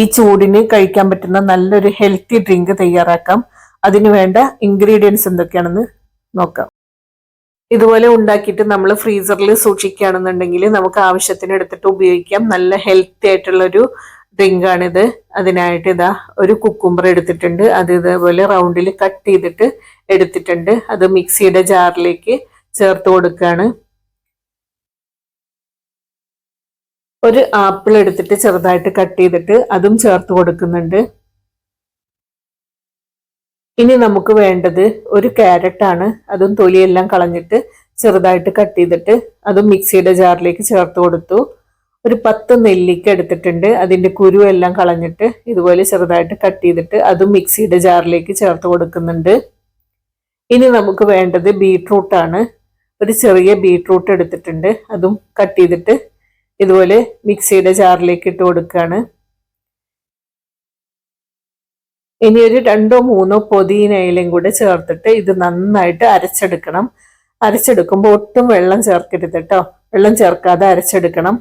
ഈ ചൂടിന് കഴിക്കാൻ പറ്റുന്ന നല്ലൊരു ഹെൽത്തി ഡ്രിങ്ക് തയ്യാറാക്കാം. അതിന് വേണ്ട ഇൻഗ്രീഡിയൻസ് എന്തൊക്കെയാണെന്ന് നോക്കാം. ഇതുപോലെ ഉണ്ടാക്കിയിട്ട് നമ്മൾ ഫ്രീസറിൽ സൂക്ഷിക്കുകയാണെന്നുണ്ടെങ്കിൽ നമുക്ക് ആവശ്യത്തിന് എടുത്തിട്ട് ഉപയോഗിക്കാം. നല്ല ഹെൽത്തി ആയിട്ടുള്ള ഒരു ഡ്രിങ്ക് ആണിത്. അതിനായിട്ട് ഇതാ ഒരു കുക്കുംബർ എടുത്തിട്ടുണ്ട്. അത് ഇതേപോലെ റൗണ്ടിൽ കട്ട് ചെയ്തിട്ട് എടുത്തിട്ടുണ്ട്. അത് മിക്സിയുടെ ജാറിലേക്ക് ചേർത്ത് കൊടുക്കുകയാണ്. ഒരു ആപ്പിൾ എടുത്തിട്ട് ചെറുതായിട്ട് കട്ട് ചെയ്തിട്ട് അതും ചേർത്ത് കൊടുക്കുന്നുണ്ട്. ഇനി നമുക്ക് വേണ്ടത് ഒരു ക്യാരറ്റ് ആണ് അതും തൊലിയെല്ലാം കളഞ്ഞിട്ട് ചെറുതായിട്ട് കട്ട് ചെയ്തിട്ട് അതും മിക്സിയുടെ ജാറിലേക്ക് ചേർത്ത് കൊടുത്തു. ഒരു പത്ത് നെല്ലിക്ക എടുത്തിട്ടുണ്ട്. അതിന്റെ കുരു എല്ലാം കളഞ്ഞിട്ട് ഇതുപോലെ ചെറുതായിട്ട് കട്ട് ചെയ്തിട്ട് അതും മിക്സിയുടെ ജാറിലേക്ക് ചേർത്ത് കൊടുക്കുന്നുണ്ട്. ഇനി നമുക്ക് വേണ്ടത് ബീട്രൂട്ടാണ്. ഒരു ചെറിയ ബീട്രൂട്ട് എടുത്തിട്ടുണ്ട്. അതും കട്ട് ചെയ്തിട്ട് ഇതുപോലെ മിക്സിയുടെ ജാറിലേക്ക് ഇട്ട് കൊടുക്കുകയാണ് ഇനി ഒരു രണ്ടോ മൂന്നോ പൊതിനയിലും കൂടെ ചേർത്തിട്ട് ഇത് നന്നായിട്ട് അരച്ചെടുക്കണം. അരച്ചെടുക്കുമ്പോൾ ഒട്ടും വെള്ളം ചേർക്കരുത് കേട്ടോ വെള്ളം ചേർക്കാതെ അരച്ചെടുക്കണം.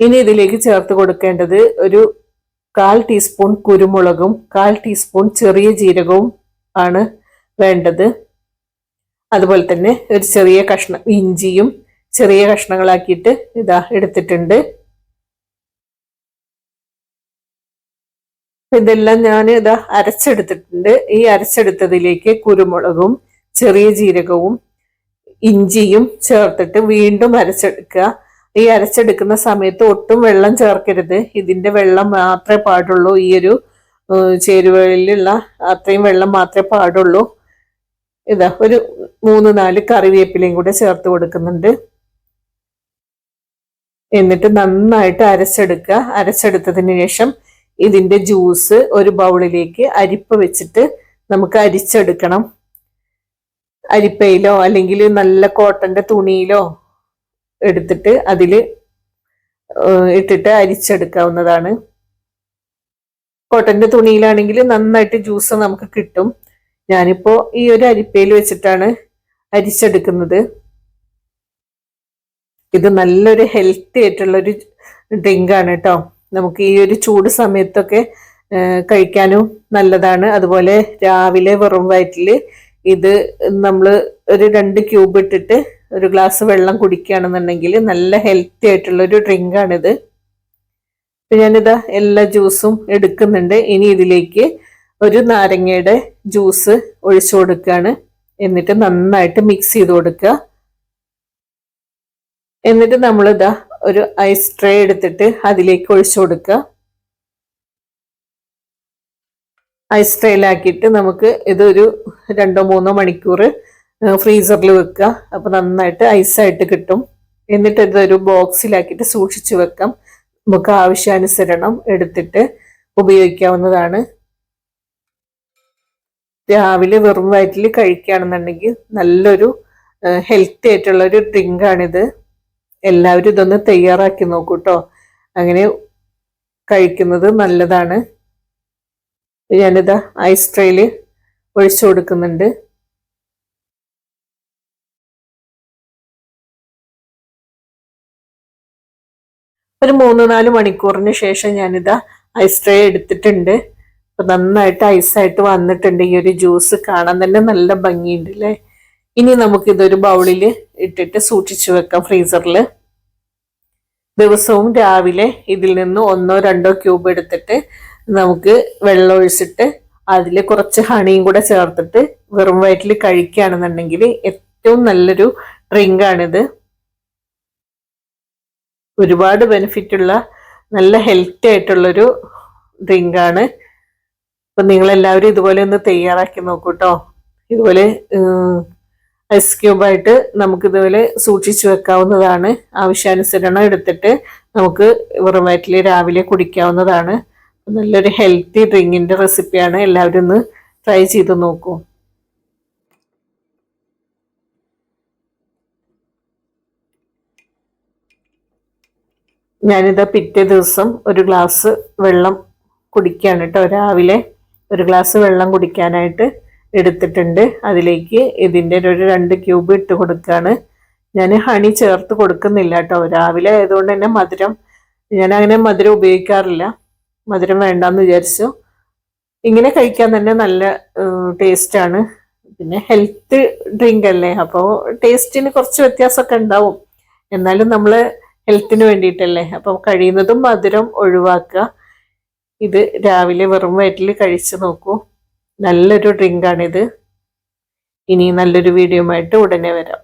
ഇനി ഇതിലേക്ക് ചേർത്ത് കൊടുക്കേണ്ടത് ഒരു കാൽ ടീസ്പൂൺ കുരുമുളകും കാൽ ടീസ്പൂൺ ചെറിയ ജീരകവും ആണ് വേണ്ടത്. അതുപോലെ തന്നെ ഒരു ചെറിയ കഷ്ണം ഇഞ്ചിയും ചെറിയ കഷ്ണങ്ങളാക്കിയിട്ട് ഇതാ എടുത്തിട്ടുണ്ട്. ഇതെല്ലാം ഞാൻ ഇതാ അരച്ചെടുത്തിട്ടുണ്ട്. ഈ അരച്ചെടുത്തതിലേക്ക് കുരുമുളകും ചെറിയ ജീരകവും ഇഞ്ചിയും ചേർത്തിട്ട് വീണ്ടും അരച്ചെടുക്കുക. ഈ അരച്ചെടുക്കുന്ന സമയത്ത് ഒട്ടും വെള്ളം ചേർക്കരുത്. ഇതിന്റെ വെള്ളം മാത്രമേ പാടുള്ളൂ. ഈ ഒരു ചേരുവയിലുള്ള അത്രയും വെള്ളം മാത്രമേ പാടുള്ളൂ. ഇതാ ഒരു മൂന്ന് നാല് കറിവേപ്പിലയും കൂടെ ചേർത്ത് കൊടുക്കുന്നുണ്ട്. എന്നിട്ട് നന്നായിട്ട് അരച്ചെടുക്കുക. അരച്ചെടുത്തതിന് ശേഷം ഇതിന്റെ ജ്യൂസ് ഒരു ബൗളിലേക്ക് അരിപ്പ വെച്ചിട്ട് നമുക്ക് അരിച്ചെടുക്കണം. അരിപ്പയിലോ അല്ലെങ്കിൽ നല്ല കോട്ടന്റെ തുണിയിലോ എടുത്തിട്ട് അതിൽ ഇട്ടിട്ട് അരിച്ചെടുക്കാവുന്നതാണ്. കോട്ടന്റെ തുണിയിലാണെങ്കിൽ നന്നായിട്ട് ജ്യൂസ് നമുക്ക് കിട്ടും. ഞാനിപ്പോൾ ഈ ഒരു അരിപ്പയിൽ വെച്ചിട്ടാണ് അരിച്ചെടുക്കുന്നത്. ഇത് നല്ലൊരു ഹെൽത്തി ആയിട്ടുള്ള ഒരു ഡ്രിങ്ക് ആണ് കേട്ടോ നമുക്ക് ഈ ഒരു ചൂട് സമയത്തൊക്കെ കഴിക്കാനും നല്ലതാണ്. അതുപോലെ രാവിലെ വെറും വയറ്റിൽ ഇത് നമ്മൾ ഒരു രണ്ട് ക്യൂബ് ഇട്ടിട്ട് ഒരു ഗ്ലാസ് വെള്ളം കുടിക്കുകയാണെന്നുണ്ടെങ്കിൽ നല്ല ഹെൽത്തി ആയിട്ടുള്ള ഒരു ഡ്രിങ്ക് ആണിത് ഞാനിതാ എല്ലാ ജ്യൂസും എടുക്കുന്നുണ്ട്. ഇനി ഇതിലേക്ക് ഒരു നാരങ്ങയുടെ ജ്യൂസ് ഒഴിച്ചു കൊടുക്കുകയാണ്. എന്നിട്ട് നന്നായിട്ട് മിക്സ് ചെയ്ത് കൊടുക്കുക. എന്നിട്ട് നമ്മൾ നമ്മളിതാ ഒരു ഐസ് ട്രേ എടുത്തിട്ട് അതിലേക്ക് ഒഴിച്ചു കൊടുക്കുക. ഐസ് ട്രേയിലാക്കിയിട്ട് നമുക്ക് ഇതൊരു രണ്ടോ മൂന്നോ മണിക്കൂർ ഫ്രീസറിൽ വെക്കുക. അപ്പോൾ നന്നായിട്ട് ഐസായിട്ട് കിട്ടും. എന്നിട്ട് ഇതൊരു ബോക്സിലാക്കിയിട്ട് സൂക്ഷിച്ചു വെക്കാം. നമുക്ക് ആവശ്യാനുസരണം എടുത്തിട്ട് ഉപയോഗിക്കാവുന്നതാണ്. രാവിലെ വെറും വയറ്റിൽ കഴിക്കുകയാണെന്നുണ്ടെങ്കിൽ നല്ലൊരു ഹെൽത്തി ആയിട്ടുള്ള ഒരു ഡ്രിങ്ക് ആണിത്. എല്ലാവരും ഇതൊന്ന് തയ്യാറാക്കി നോക്കൂ കേട്ടോ അങ്ങനെ കഴിക്കുന്നത് നല്ലതാണ്. ഞാനിതാ ഐസ് ട്രേയിൽ ഒഴിച്ചു കൊടുക്കുന്നുണ്ട്. ഒരു മൂന്ന് നാല് മണിക്കൂറിന് ശേഷം ഞാനിത് ഐസ് ട്രേ എടുത്തിട്ടുണ്ട്. അപ്പൊ നന്നായിട്ട് ഐസായിട്ട് വന്നിട്ടുണ്ട്. ഈ ഒരു ജ്യൂസ് കാണാൻ തന്നെ നല്ല ഭംഗിയുണ്ട് അല്ലേ ഇനി നമുക്ക് ഇതൊരു ബൗളിൽ ഇട്ടിട്ട് സൂക്ഷിച്ചു വെക്കാം ഫ്രീസറിൽ ദിവസവും രാവിലെ ഇതിൽ നിന്ന് ഒന്നോ രണ്ടോ ക്യൂബ് എടുത്തിട്ട് നമുക്ക് വെള്ളം ഒഴിച്ചിട്ട് അതിൽ കുറച്ച് ഹണിയും കൂടെ ചേർത്തിട്ട് വെറും വയറ്റിൽ കഴിക്കുകയാണെന്നുണ്ടെങ്കിൽ ഏറ്റവും നല്ലൊരു ഡ്രിങ്ക് ആണിത് ഒരുപാട് ബെനിഫിറ്റ് ഉള്ള നല്ല ഹെൽത്തി ആയിട്ടുള്ളൊരു ഡ്രിങ്ക് ആണ് അപ്പൊ നിങ്ങളെല്ലാവരും ഇതുപോലെ ഒന്ന് തയ്യാറാക്കി നോക്കൂട്ടോ ഇതുപോലെ ഐസ് ക്യൂബായിട്ട് നമുക്ക് ഇതുപോലെ സൂക്ഷിച്ചു വെക്കാവുന്നതാണ്. ആവശ്യാനുസരണം എടുത്തിട്ട് നമുക്ക് വെറും വയറ്റിൽ രാവിലെ കുടിക്കാവുന്നതാണ്. നല്ലൊരു ഹെൽത്തി ഡ്രിങ്കിന്റെ റെസിപ്പിയാണ്. എല്ലാവരും ഒന്ന് ട്രൈ ചെയ്ത് നോക്കൂ. ഞാനിതാ പിറ്റേ ദിവസം ഒരു ഗ്ലാസ് വെള്ളം കുടിക്കുകയാണ് കേട്ടോ. രാവിലെ ഒരു ഗ്ലാസ് വെള്ളം കുടിക്കാനായിട്ട് എടുത്തിട്ടുണ്ട്. അതിലേക്ക് ഇതിന്റെ ഒരു രണ്ട് ക്യൂബ് ഇട്ട് കൊടുക്കുകയാണ്. ഞാൻ ഹണി ചേർത്ത് കൊടുക്കുന്നില്ല കേട്ടോ. രാവിലെ ആയതുകൊണ്ട് തന്നെ മധുരം ഞാൻ അങ്ങനെ മധുരം ഉപയോഗിക്കാറില്ല. മധുരം വേണ്ടാന്ന് വിചാരിച്ചു. ഇങ്ങനെ കഴിക്കാൻ തന്നെ നല്ല ടേസ്റ്റാണ്. പിന്നെ ഹെൽത്ത് ഡ്രിങ്ക് അല്ലേ? അപ്പോൾ ടേസ്റ്റിന് കുറച്ച് വ്യത്യാസമൊക്കെ ഉണ്ടാവും. എന്നാലും നമ്മൾ ഹെൽത്തിന് വേണ്ടിയിട്ടല്ലേ? അപ്പോൾ കഴിയുന്നതും മധുരം ഒഴിവാക്കുക. ഇത് രാവിലെ വെറും വയറ്റിൽ കഴിച്ചു നോക്കൂ. നല്ലൊരു ഡ്രിങ്കാണിത്. ഇനി നല്ലൊരു വീഡിയോ ആയിട്ട് ഉടനെ വരാം.